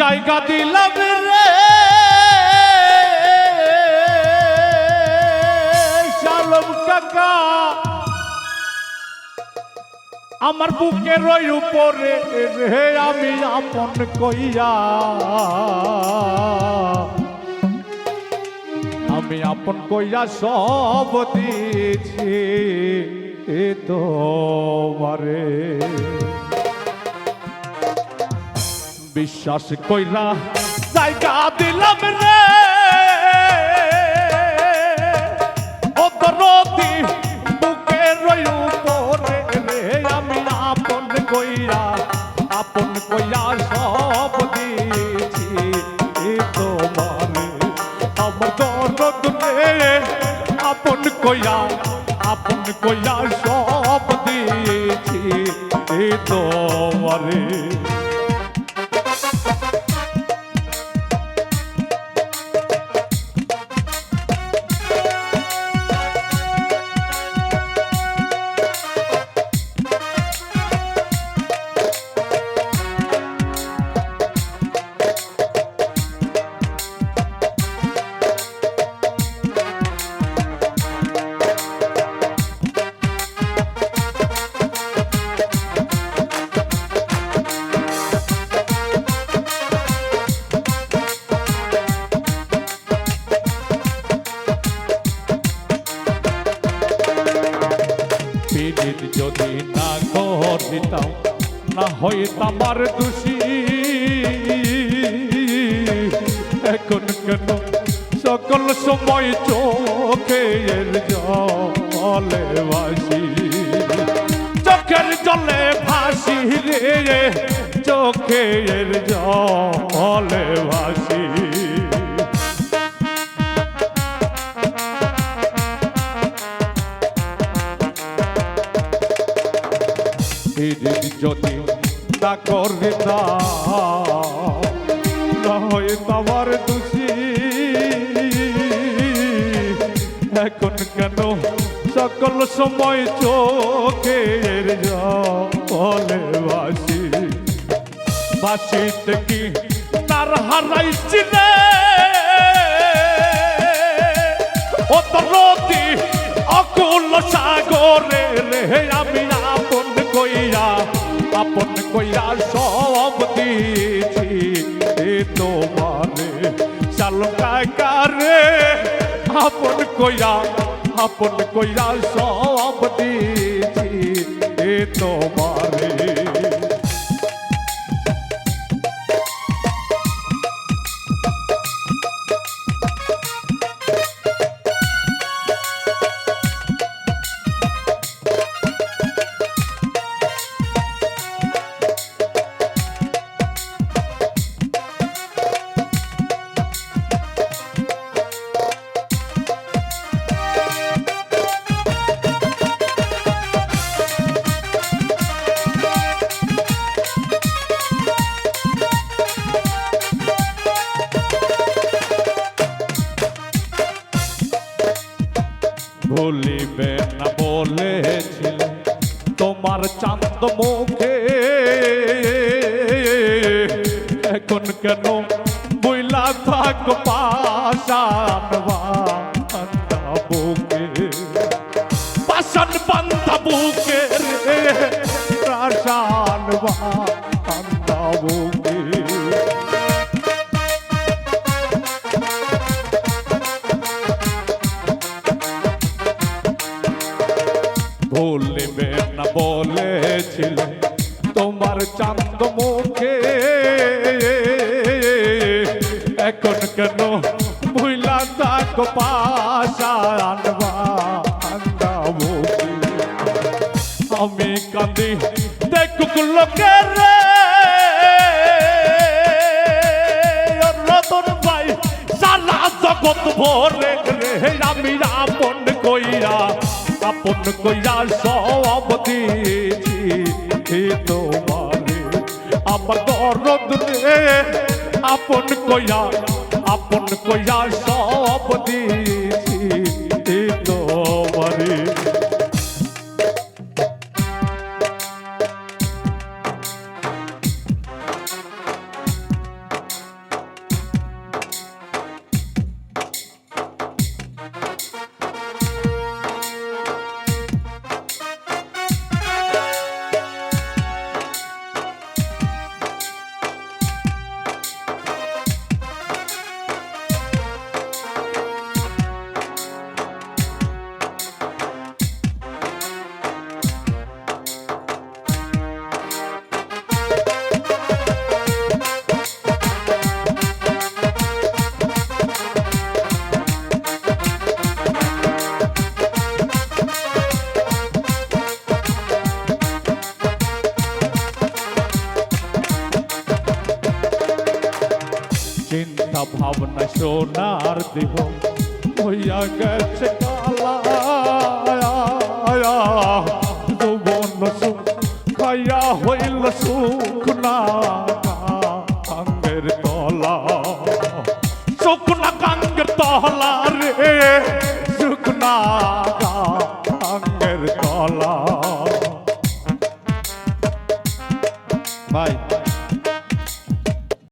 জায়গা দিলাম রে। শালম কাকা, আমার বুকের ওই উপরে রে, আমি আপন কইয়া আমি আপন কইয়া সব দিয়েছি এ তোমারে। বিশ্বাস কইরা জায়গা দিলাম রে। অতরতি কইয়া সব দিয়েছি। এ তোমারে আমার দরদ রে। আপন কইয়া আপন কইয়া সব দিয়েছি। তোমারে না হইতাম আর দোষী। এখন কেন সকল সময় চোখের জলে ভাসি? চোখের জলে ভাসি রে চোখের জলে ভাসি। যদি না করে না। হয় তোমার দোষী। এখন কেন সকল সময় চোখের জলে ভাসি ভাসিতে কি তার হারাইছি রে? অকুল সাগরে রে, আমি আপন কইয়া আপন কইয়া সব দিয়েছি। এ তোমারে চাল কাকারে আপন কইয়া আপন কইয়া সব দিয়েছি। এ তোমারে চাঁদ মুখে। এখন কেন বইলা থাক পাশান বান্ধা বুকে। পাশান বান্ধা বুকে রে পাশান বান্ধা বুকে। ভুলবে বলেছিল তোমার চাঁদ মুখে। এখন কেন ভুইলা তাক আমি কাঁদি, দেখুক লোকের রতন ভাই, সারা ভরে রে। আমি আপন কইরা আপন কইরা সব দিয়েছি। তোমারে আমার দরদ রে আপন কইয়া আপন কইয়া সব চিন্তা ভাবনা সোনার দেহ হইয়া গেছে যৌবন সুখ খাইয়া হইল সুখনা কাঙ্গের তলা। সুখনা কাঙ্গের তলা রে।